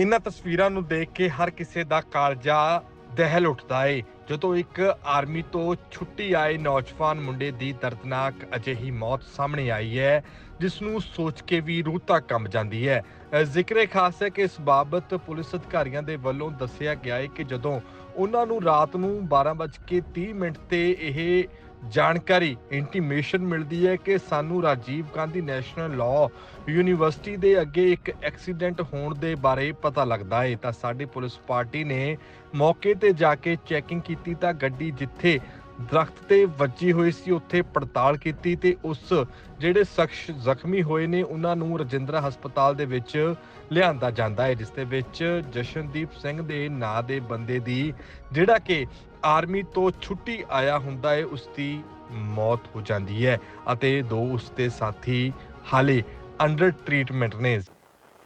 ਇਹਨਾਂ ਤਸਵੀਰਾਂ ਨੂੰ ਦੇਖ ਕੇ ਹਰ ਕਿਸੇ ਦਾ ਕਾਲਜਾ ਦਹਿਲ ਉੱਠਦਾ ਏ। ਜਦੋਂ ਇੱਕ ਆਰਮੀ ਤੋਂ ਛੁੱਟੀ ਆਏ ਨੌਜਵਾਨ ਮੁੰਡੇ ਦੀ ਦਰਦਨਾਕ ਅਜਿਹੀ ਮੌਤ ਸਾਹਮਣੇ ਆਈ ਹੈ ਜਿਸ ਨੂੰ ਸੋਚ ਕੇ ਵੀ ਰੂਹ ਤੱਕ ਕੰਬ ਜਾਂਦੀ ਹੈ। ਅ, ਜ਼ਿਕਰੇ ਖਾਸ ਹੈ ਕਿ ਇਸ ਬਾਬਤ ਪੁਲਿਸ ਅਧਿਕਾਰੀਆਂ ਦੇ ਵੱਲੋਂ ਦੱਸਿਆ ਗਿਆ ਹੈ ਕਿ ਜਦੋਂ ਉਹਨਾਂ ਨੂੰ ਰਾਤ ਨੂੰ 12:30 ਮਿੰਟ ਤੇ ਇਹ ਜਾਣਕਾਰੀ ਇੰਟੀਮੇਸ਼ਨ ਮਿਲਦੀ ਹੈ ਕਿ ਸਾਨੂੰ Rajiv Gandhi National Law University ਦੇ ਅੱਗੇ ਇੱਕ ਐਕਸੀਡੈਂਟ ਹੋਣ ਦੇ ਬਾਰੇ ਪਤਾ ਲੱਗਦਾ ਹੈ। ਤਾਂ ਸਾਡੀ ਪੁਲਿਸ ਪਾਰਟੀ ਨੇ ਮੌਕੇ ਤੇ ਜਾ ਕੇ ਚੈਕਿੰਗ ਕੀਤੀ ਤਾਂ ਗੱਡੀ ਜਿੱਥੇ ਦਰਖਤ ਤੇ ਵੱਜੀ ਹੋਈ ਸੀ, ਉੱਥੇ ਪੜਤਾਲ ਕੀਤੀ ਤੇ ਉਸ ਜਿਹੜੇ ਸ਼ਖਸ ਜ਼ਖਮੀ ਹੋਏ ਨੇ, ਉਹਨਾਂ ਨੂੰ ਰਜਿੰਦਰਾ ਹਸਪਤਾਲ ਦੇ ਵਿੱਚ ਲਿਆਂਦਾ ਜਾਂਦਾ ਹੈ, ਜਿਸ ਦੇ ਵਿੱਚ ਜਸ਼ਨਦੀਪ ਸਿੰਘ ਦੇ ਨਾਂ ਦੇ ਬੰਦੇ ਦੀ ਜਿਹੜਾ ਕਿ ਆਰਮੀ ਤੋਂ ਛੁੱਟੀ ਆਇਆ ਹੁੰਦਾ ਹੈ, ਉਸ ਦੀ ਮੌਤ ਹੋ ਜਾਂਦੀ ਹੈ ਅਤੇ ਦੋ ਉਸ ਦੇ ਸਾਥੀ ਹਾਲੇ ਅੰਡਰ ਟ੍ਰੀਟਮੈਂਟ ਨੇ।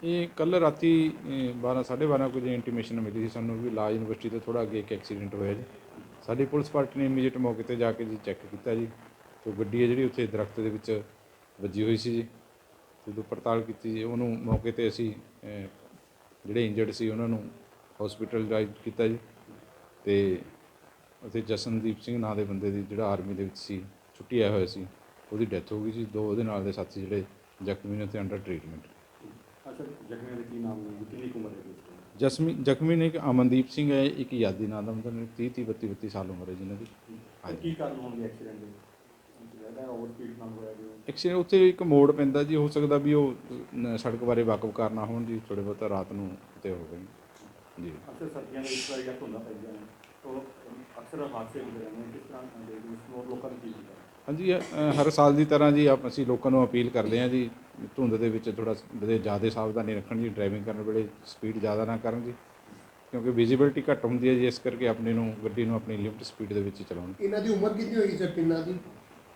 ਇਹ ਕੱਲ ਰਾਤੀ 12 12:30 ਵਜੇ ਇੰਟੀਮੇਸ਼ਨ ਮਿਲੀ ਸੀ ਸਾਨੂੰ ਵੀ ਲਾ ਯੂਨੀਵਰਸਿਟੀ ਤੋਂ ਥੋੜਾ ਅੱਗੇ ਇੱਕ ਐਕਸੀਡੈਂਟ ਹੋਇਆ ਜੀ। ਸਾਡੀ ਪੁਲਿਸ ਪਾਰਟੀ ਨੇ ਇਮੀਡੀਏਟ ਮੌਕੇ ਤੇ ਜਾ ਕੇ ਜੀ ਚੈੱਕ ਕੀਤਾ ਜੀ। ਤੇ ਗੱਡੀ ਹੈ ਜਿਹੜੀ ਉੱਥੇ ਦਰਖਤ ਦੇ ਵਿੱਚ ਵੱਜੀ ਹੋਈ ਸੀ ਜੀ। ਤੇ ਜਦੋਂ ਪੜਤਾਲ ਕੀਤੀ ਜੀ, ਉਹਨੂੰ ਮੌਕੇ ਤੇ ਅਸੀਂ ਜਿਹੜੇ ਇੰਜਰਡ ਸੀ, ਉਹਨਾਂ ਨੂੰ ਹਸਪੀਟਲ ਡਰਾਈਵ ਕੀਤਾ ਜੀ। ਤੇ ਉੱਥੇ ਜਸਨਦੀਪ ਸਿੰਘ ਨਾਂ ਦੇ ਬੰਦੇ ਦੀ ਜਿਹੜਾ ਆਰਮੀ ਦੇ ਵਿੱਚ ਸੀ, ਛੁੱਟੀ ਆਇਆ ਹੋਇਆ ਸੀ, ਉਹਦੀ ਡੈਥ ਹੋ ਗਈ ਸੀ ਦੋ ਉਹਦੇ ਨਾਲ ਦੇ ਸਾਥੀ ਜਿਹੜੇ ਜ਼ਖਮੀ ਨੇ ਤੇ ਅੰਡਰ ਟ੍ਰੀਟਮੈਂਟ ਅੱਛਾ, ਜ਼ਖਮੀਆਂ ਦੇ ਕੀ ਨਾਮ ਨੇ? ਕਿੰਨੀ ਉਮਰ ਹੈ? ਜਸਮੀ ਜ਼ਖਮੀ ਨੇ ਇੱਕ ਅਮਨਦੀਪ ਸਿੰਘ ਹੈ ਇੱਕ ਯਾਦੀ ਨਾਮ ਦਾ ਮਤਲਬ 30 30 32 32 ਸਾਲ ਉਮਰ ਹੈ ਜਿਨ੍ਹਾਂ ਦੀ। ਕੀ ਕਾਰਨ ਹੋਣਗੇ ਐਕਸੀਡੈਂਟ ਦੇ? ਐਕਸੀਡੈਂਟ ਉੱਥੇ ਇੱਕ ਮੋੜ ਪੈਂਦਾ ਜੀ ਹੋ ਸਕਦਾ ਵੀ ਉਹ ਸੜਕ ਬਾਰੇ ਵਾਕਫ ਕਰਨਾ ਹੋਣ ਜੀ ਥੋੜੇ ਬਹੁਤਾ ਰਾਤ ਨੂੰ ਤੇ ਹੋ ਗਈ ਜੀ। ਅਕਸਰ ਸਰਦੀਆਂ ਦੇ ਵਿੱਚ ਜਾਂ ਧੁੰਦਾਂ ਪੈਂਦੀਆਂ ਨੇ ਤੋਂ ਅਕਸਰ ਹਾਦਸੇ ਹੁੰਦੇ ਰਹਿੰਦੇ ਨੇ ਕਿਸ ਤਰ੍ਹਾਂ ਦੇ ਹੋਰ ਲੋਕਾਂ ਨੂੰ ਕੀ ਕੀਤਾ ਹਾਂਜੀ ਹਰ ਸਾਲ ਦੀ ਤਰ੍ਹਾਂ ਜੀ ਆਪ ਅਸੀਂ ਲੋਕਾਂ ਨੂੰ ਅਪੀਲ ਕਰਦੇ ਹਾਂ ਜੀ ਧੁੰਦ ਦੇ ਵਿੱਚ ਥੋੜਾ ਬੜੇ ਜ਼ਿਆਦਾ ਸਾਵਧਾਨੀ ਰੱਖਣ ਜੀ ਡਰਾਈਵਿੰਗ ਕਰਨ ਵੇਲੇ ਸਪੀਡ ਜ਼ਿਆਦਾ ਨਾ ਕਰਨ ਜੀ ਕਿਉਂਕਿ ਵਿਜ਼ਿਬਿਲਟੀ ਘੱਟ ਹੁੰਦੀ ਹੈ ਜੀ ਇਸ ਕਰਕੇ ਆਪਣੇ ਨੂੰ ਗੱਡੀ ਨੂੰ ਆਪਣੀ ਲਿਮਟ ਸਪੀਡ ਦੇ ਵਿੱਚ ਚਲਾਉਣ ਇਹਨਾਂ ਦੀ ਉਮਰ ਕਿੰਨੀ ਹੋਏਗੀ ਸਰ ਤਿੰਨਾਂ ਦੀ?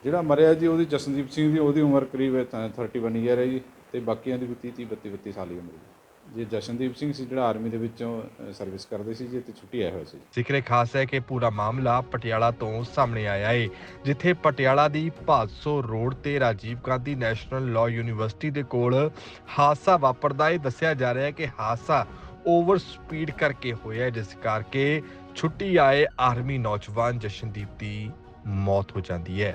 ਜਿਹੜਾ ਮਰਿਆ ਜੀ ਉਹਦੀ ਜਸਨਦੀਪ ਸਿੰਘ ਦੀ ਉਹਦੀ ਉਮਰ ਕਰੀਬ ਹੈ ਤਾਂ 31 ਇਅਰ ਹੈ ਜੀ ਤੇ ਬਾਕੀਆਂ ਦੀ ਵੀ 30 30 32 32 ਸਾਲ ਦੀ ਉਮਰ ਹੈ ਜੀ ਜਸ਼ਨਦੀਪ ਸਿੰਘ ਸੀ ਜਿਹੜਾ ਆਰਮੀ ਦੇ ਵਿੱਚੋਂ ਸਰਵਿਸ ਕਰਦੇ ਸੀ ਜੀ ਤੇ ਛੁੱਟੀ ਆਇਆ ਹੋਇਆ ਸੀ। ਜ਼ਿਕਰੇ ਖਾਸ ਹੈ ਕਿ ਪੂਰਾ ਮਾਮਲਾ ਪਟਿਆਲਾ ਤੋਂ ਸਾਹਮਣੇ ਆਇਆ ਹੈ ਜਿੱਥੇ ਪਟਿਆਲਾ ਦੀ ਭਾਦਸੋ ਰੋਡ ਤੇ Rajiv Gandhi National Law University ਦੇ ਕੋਲ ਹਾਦਸਾ ਵਾਪਰਦਾ ਏ। ਦੱਸਿਆ ਜਾ ਰਿਹਾ ਹੈ ਕਿ ਹਾਦਸਾ ਓਵਰ ਸਪੀਡ ਕਰਕੇ ਹੋਇਆ ਜਿਸ ਕਰਕੇ ਛੁੱਟੀ ਆਏ ਆਰਮੀ ਨੌਜਵਾਨ ਜਸ਼ਨਦੀਪ ਦੀ ਮੌਤ ਹੋ ਜਾਂਦੀ ਹੈ।